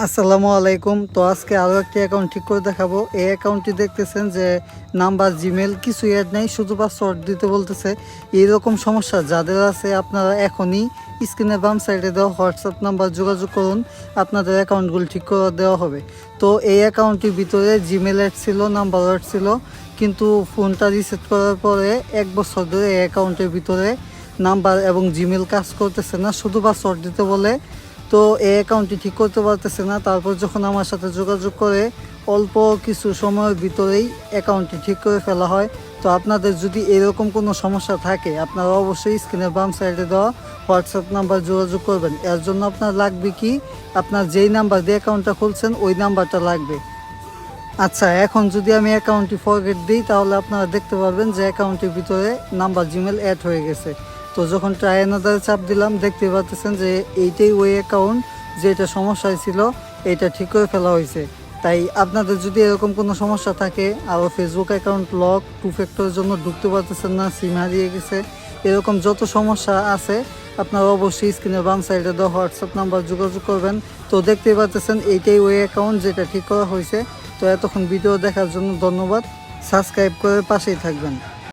আসসালামু আলাইকুম। তো আজকে আরও একটি অ্যাকাউন্ট ঠিক করে দেখাবো। এই অ্যাকাউন্টটি দেখতেছেন যে নাম্বার জিমেল কিছু অ্যাড নেই, শুধু পাসওয়ার্ড দিতে বলতেছে। এইরকম সমস্যা যাদের আছে, আপনারা এখনই স্ক্রিনের বাম সাইডে দেওয়া হোয়াটসঅ্যাপ নাম্বার যোগাযোগ করুন। আপনাদের অ্যাকাউন্টগুলো ঠিক করে দেওয়া হবে। তো এই অ্যাকাউন্টটির ভিতরে জিমেল অ্যাড ছিল নাম্বার অ্যাড ছিল। কিন্তু ফোনটা রিসেট করার পরে এক বছর ধরে এই অ্যাকাউন্টের ভিতরে নাম্বার এবং জিমেল কাজ করতেছে না। শুধু পাসওয়ার্ড দিতে বলে তো এই অ্যাকাউন্টটি ঠিক করতে পারতেছে না। তারপর যখন আমার সাথে যোগাযোগ করে, অল্প কিছু সময়ের ভিতরেই অ্যাকাউন্টটি ঠিক করে ফেলা হয়। তো আপনাদের যদি এরকম কোনো সমস্যা থাকে, আপনারা অবশ্যই স্ক্রিনের বাম সাইডে দেওয়া হোয়াটসঅ্যাপ নাম্বার যোগাযোগ করবেন। এর জন্য আপনার লাগবে কি, আপনার যেই নাম্বার দিয়ে অ্যাকাউন্টটা খুলছেন, ওই নাম্বারটা লাগবে। আচ্ছা এখন যদি আমি অ্যাকাউন্টটি ফরগেট দিই, তাহলে আপনারা দেখতে পারবেন যে অ্যাকাউন্টের ভিতরে নাম্বার জিমেল অ্যাড হয়ে গেছে। তো যখন ট্রাই চাপ দিলাম, দেখতে পাচ্ছেন যে এইটাই ওই অ্যাকাউন্ট যেটা সমস্যা ছিল, এটা ঠিক করে ফেলা হয়েছে। তাই আপনাদের যদি এরকম কোনো সমস্যা থাকে, আরও ফেসবুক অ্যাকাউন্ট লক টু ফ্যাক্টরের জন্য ঢুকতে পারতেছেন না সিম হারিয়ে গেছে, এরকম যত সমস্যা আছে, আপনারা অবশ্যই স্ক্রিনের বাম সাইডে দেওয়া হোয়াটসঅ্যাপ নাম্বার যোগাযোগ করবেন। তো দেখতেই পাচ্ছেন, এইটাই ওই অ্যাকাউন্ট যেটা ঠিক করা হয়েছে। তো এতক্ষণ ভিডিও দেখার জন্য ধন্যবাদ। সাবস্ক্রাইব করে পাশেই থাকবেন।